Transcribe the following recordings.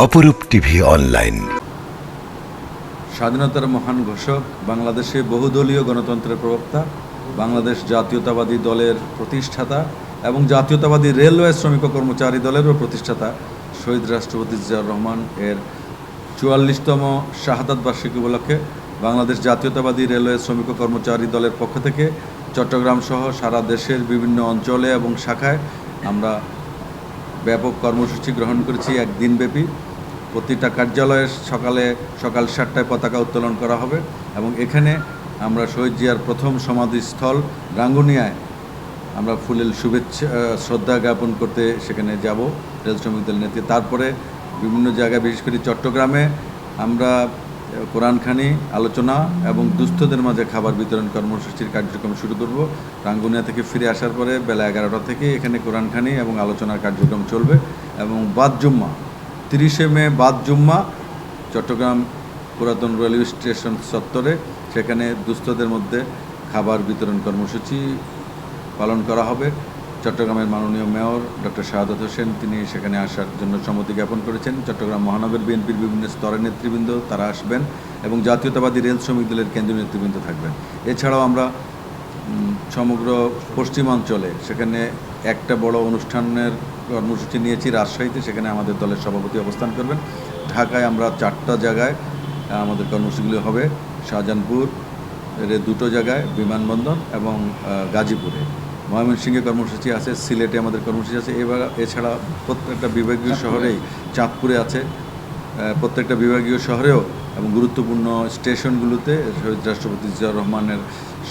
অপরূপ TV online. স্বাধীনতার মহান ঘোষক, বাংলাদেশে বহুদলীয় গণতন্ত্রের প্রবক্তা, বাংলাদেশ জাতীয়তাবাদী দলের প্রতিষ্ঠাতা এবং জাতীয়তাবাদী রেলওয়ে শ্রমিক কর্মচারী দলেরও প্রতিষ্ঠাতা শহীদ রাষ্ট্রপতি জিয়াউর রহমান এর চুয়াল্লিশতম শাহাদাত বার্ষিকী উপলক্ষে বাংলাদেশ জাতীয়তাবাদী রেলওয়ে শ্রমিক কর্মচারী দলের পক্ষ থেকে চট্টগ্রাম সহ সারা দেশের বিভিন্ন অঞ্চলে এবং শাখায় আমরা ব্যাপক কর্মসূচি গ্রহণ করেছি একদিনব্যাপী প্রতিটা কার্যালয়ে সকালে সকাল সাতটায় পতাকা উত্তোলন করা হবে এবং এখানে আমরা শহীদ জিয়ার প্রথম সমাধিস্থল রাঙ্গুনিয়ায় আমরা ফুলেল শুভেচ্ছা শ্রদ্ধা জ্ঞাপন করতে সেখানে যাব, রেল শ্রমিক দল নেতৃত্বে। তারপরে বিভিন্ন জায়গায়, বিশেষ করে চট্টগ্রামে আমরা কোরআনখানি, আলোচনা এবং দুস্থদের মাঝে খাবার বিতরণ কর্মসূচির কার্যক্রম শুরু করব। রাঙ্গুনিয়া থেকে ফিরে আসার পরে বেলা এগারোটা থেকে এখানে কোরআনখানি এবং আলোচনার কার্যক্রম চলবে এবং বাদ জুম্মা, তিরিশে মে বাদ জুম্মা, চট্টগ্রাম পুরাতন রেলওয়ে স্টেশন চত্বরে সেখানে দুস্থদের মধ্যে খাবার বিতরণ কর্মসূচি পালন করা হবে। চট্টগ্রামের মাননীয় মেয়র ডক্টর শাহাদত হোসেন, তিনি সেখানে আসার জন্য সম্মতি জ্ঞাপন করেছেন। চট্টগ্রাম মহানগর বিএনপির বিভিন্ন স্তরের নেতৃবৃন্দ তারা আসবেন এবং জাতীয়তাবাদী রেল শ্রমিক দলের কেন্দ্রীয় নেতৃবৃন্দ থাকবেন। এছাড়াও আমরা সমগ্র পশ্চিমাঞ্চলে সেখানে একটা বড় অনুষ্ঠানের কর্মসূচি নিয়েছি রাজশাহীতে, সেখানে আমাদের দলের সভাপতি অবস্থান করবেন। ঢাকায় আমরা চারটা জায়গায় আমাদের কর্মসূচিগুলি হবে। শাহজাহানপুর দুটো জায়গায়, বিমানবন্দর এবং গাজীপুরে। ময়মনসিংহে কর্মসূচি আছে সিলেটে আমাদের কর্মসূচি আছে এবার এছাড়া প্রত্যেকটা বিভাগীয় শহরেই চাঁদপুরে আছে প্রত্যেকটা বিভাগীয় শহরেও এবং গুরুত্বপূর্ণ স্টেশনগুলোতে শহীদ রাষ্ট্রপতি জিয়াউর রহমানের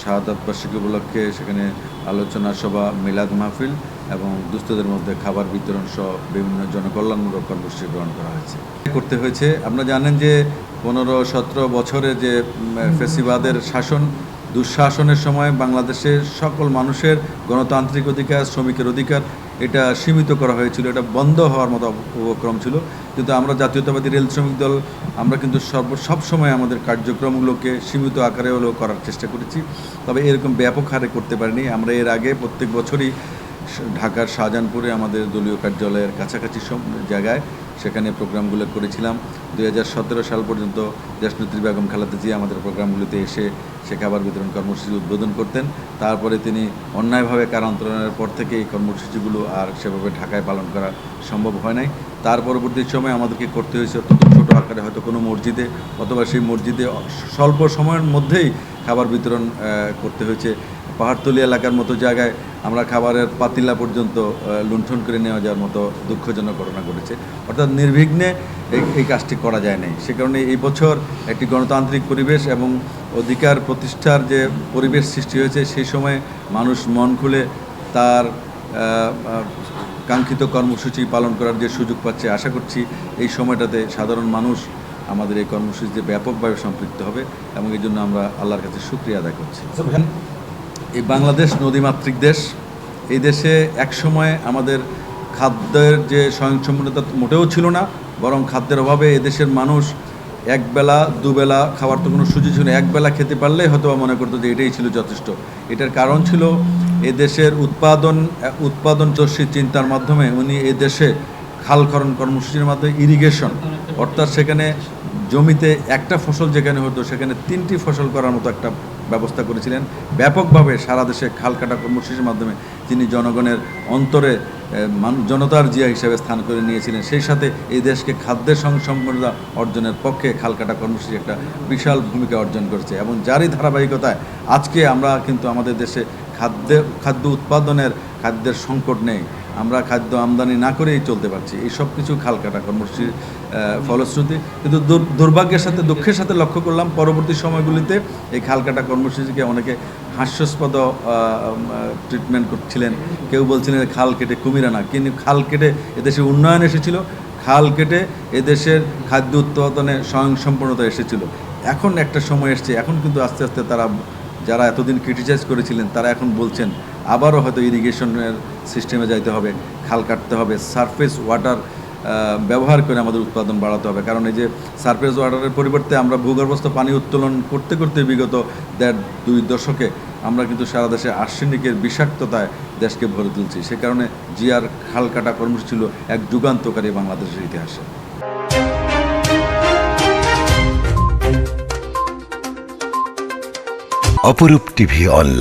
শাহাদাত বার্ষিকী উপলক্ষে সেখানে আলোচনা সভা মিলাদ মাহফিল এবং দুস্থদের মধ্যে খাবার বিতরণ সহ বিভিন্ন জনকল্যাণমূলক কর্মসূচি গ্রহণ করা হয়েছে। করতে হয়েছে আপনারা জানেন যে পনেরো সতেরো বছরে যে ফেসিবাদের শাসন দুঃশাসনের সময় বাংলাদেশের সকল মানুষের গণতান্ত্রিক অধিকার, শ্রমিকের অধিকার এটা সীমিত করা হয়েছিল, এটা বন্ধ হওয়ার মতো উপক্রম ছিল। কিন্তু আমরা জাতীয়তাবাদী রেল শ্রমিক দল, আমরা কিন্তু সর্ব সবসময় আমাদের কার্যক্রমগুলোকে সীমিত আকারে হলেও করার চেষ্টা করেছি। তবে এরকম ব্যাপক হারে করতে পারিনি। আমরা এর আগে প্রত্যেক বছরই ঢাকার শাহজাহানপুরে আমাদের দলীয় কার্যালয়ের কাছাকাছি সব জায়গায় সেখানে প্রোগ্রামগুলো করেছিলাম। দু হাজার সতেরো সাল পর্যন্ত দেশনেত্রী বেগম খালাতে জিয়া আমাদের প্রোগ্রামগুলিতে এসে সে খাবার বিতরণ কর্মসূচি উদ্বোধন করতেন। তারপরে তিনি অন্যায়ভাবে কারান্তরণের পর থেকে এই কর্মসূচিগুলো আর সেভাবে ঢাকায় পালন করা সম্ভব হয় নাই। তার পরবর্তী সময় আমাদেরকে করতে হয়েছে অত্যন্ত ছোটো আকারে হয়তো কোনো মসজিদে অথবা সেই মসজিদে স্বল্প সময়ের মধ্যেই খাবার বিতরণ করতে হয়েছে। পাহাড়তলি এলাকার মতো জায়গায় আমরা খাবারের পাতিলা পর্যন্ত লুণ্ঠন করে নেওয়া যাওয়ার মতো দুঃখজনক ঘটনা ঘটেছে। অর্থাৎ নির্বিঘ্নে এই এই কাজটি করা যায় নাই। সে কারণে এই বছর একটি গণতান্ত্রিক পরিবেশ এবং অধিকার প্রতিষ্ঠার যে পরিবেশ সৃষ্টি হয়েছে, সেই সময় মানুষ মন খুলে তার কাঙ্ক্ষিত কর্মসূচি পালন করার যে সুযোগ পাচ্ছে, আশা করছি এই সময়টাতে সাধারণ মানুষ আমাদের এই কর্মসূচিতে ব্যাপকভাবে সম্পৃক্ত হবে এবং এই জন্য আমরা আল্লাহর কাছে সুক্রিয়া আদায় করছি। এই বাংলাদেশ নদীমাতৃক দেশ, এই দেশে একসময় আমাদের খাদ্যের যে স্বয়ংসম্পূর্ণতা মোটেও ছিল না, বরং খাদ্যের অভাবে এদেশের মানুষ একবেলা, দুবেলা খাওয়ার তো কোনো সুযোগ ছিল না। একবেলা খেতে পারলেই হয়তো বা মনে করতো যে এটাই ছিল যথেষ্ট। এটার কারণ ছিল এ দেশের উৎপাদন উৎপাদন চর্ষির চিন্তার মাধ্যমে উনি এ দেশে খালখরণ কর্মসূচির মাধ্যমে ইরিগেশন অর্থাৎ সেখানে জমিতে একটা ফসল যেখানে হতো, সেখানে তিনটি ফসল করার মতো একটা ব্যবস্থা করেছিলেন। ব্যাপকভাবে সারা দেশে খাল কাটা কর্মসূচির মাধ্যমে তিনি জনগণের অন্তরে জনতার জিয়া হিসেবে স্থান করে নিয়েছিলেন। সেই সাথে এই দেশকে খাদ্যের সংসম্পন্নতা অর্জনের পক্ষে খাল কাটা কর্মসূচি একটা বিশাল ভূমিকা অর্জন করেছে এবং যারই ধারাবাহিকতায় আজকে আমরা কিন্তু আমাদের দেশে খাদ্য খাদ্য উৎপাদনের, খাদ্যের সংকট নেই। আমরা খাদ্য আমদানি না করেই চলতে পারছি। এই সব কিছু খাল কাটা কর্মসূচির ফলশ্রুতি। কিন্তু দুর্ভাগ্যের সাথে, দুঃখের সাথে লক্ষ্য করলাম, পরবর্তী সময়গুলিতে এই খাল কাটা কর্মসূচিকে অনেকে হাস্যাস্পদ ট্রিটমেন্ট করছিলেন। কেউ বলছিলেন, খাল কেটে কুমির আনা। কিন্তু খাল কেটে এদেশে উন্নয়ন এসেছিল। খাল কেটে এদেশের খাদ্য উৎপাদনে স্বয়ংসম্পূর্ণতা এসেছিল। এখন একটা সময় এসছে। এখন কিন্তু আস্তে আস্তে তারা যারা এতদিন ক্রিটিসাইজ করেছিলেন, তারা এখন বলছেন, আবারও হয়তো ইরিগেশনের সিস্টেমে যাইতে হবে, খাল কাটতে হবে সারফেস ওয়াটার ব্যবহার করে আমাদের উৎপাদন বাড়াতে হবে। কারণ এই যে সারফেস ওয়াটারের পরিবর্তে আমরা ভূগর্ভস্থ পানি উত্তোলন করতে করতে বিগত দেড় দুই দশকে আমরা কিন্তু সারা দেশে আর্সেনিকের বিষাক্ততায় দেশকে ভরে তুলছি। সে কারণে জিয়ার খাল কাটা কর্মসূচি ছিল এক যুগান্তকারী বাংলাদেশের ইতিহাসে। অপরূপ টিভি অনলাইন